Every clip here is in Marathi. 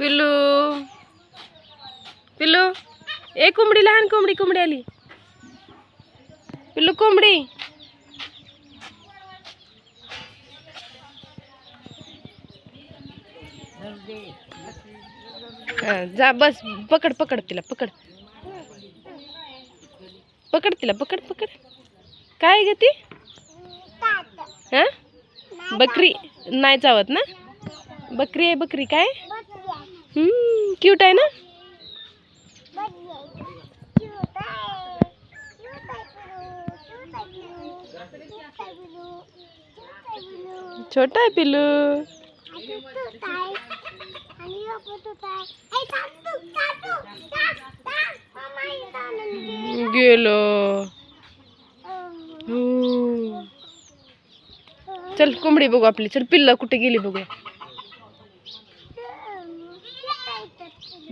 पिल्लू. पिल्लू. ए कोंबडी लहान कोंबडी कोंबडी आली. पिल्लू कोंबडी. जा बस. पकड पकड तिला पकड. पकड तिला पकड पकड. काय ग ती? हा? बकरी. नाही चावत ना? बकरी आहे बकरी. काय? क्यूट आहे ना? छोटा है पिल्लू। गेलो चल, कोंबडी बघू आपली. चल, पिल्ला कुठे गेली बघू.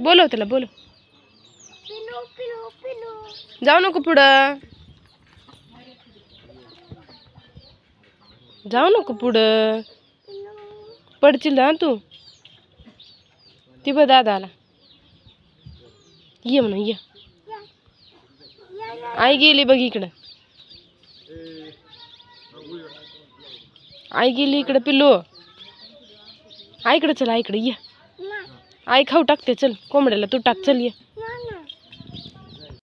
बोलव त्याला बोलव. जाऊ नको पुढं. जाऊ नको पुढं. पडशील ना तू? ती बघ दादा आला ये म्हणा ये. आई गेली बघ इकडं. आई गेली इकडं पिल्लू. आईकडं चला आईकडे ये. आई खाऊ टाकते चल कोंबड्याला तू टाक चल ये.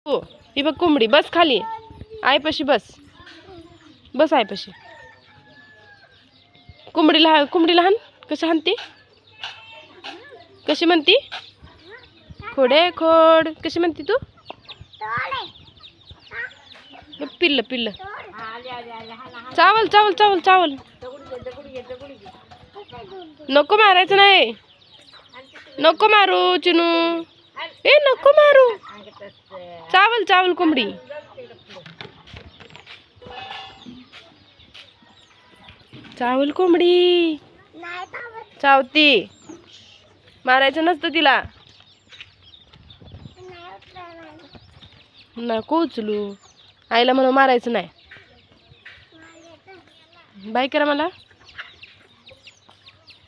हो ही बघ कोंबडी बस खाली. आईपाशी बस. बस आईपाशी. कोंबडी लहान कोंबडी लहान? कसं हाणते? कशी म्हणती? खोडे खोड. कशी म्हणती तू? पिल्ल पिल्ल. चावल चावल चावल चावल. नको मारायचं नाही. नको मारू चिनू ए नको मारू चावल चावल कोंबडी चावल कोंबडी चावती मारायचं नसतं तिला नको उचलू आईला म्हणून मारायचं नाही बाय करा मला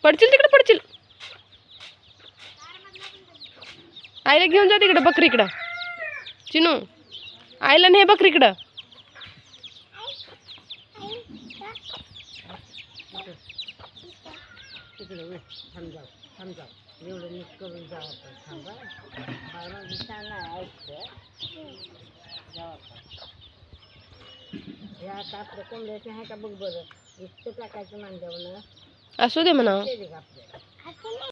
पडशील तिकडे पडशील आईला घेऊन जा तिकडं बकरीकडं चिनू आईला नाही बकरीकडं आपल्या कोंबड्याचं आहे का बघ बरं इतकं टाकायचं मांडवलं असू दे म्हणा. ते बघ आपलं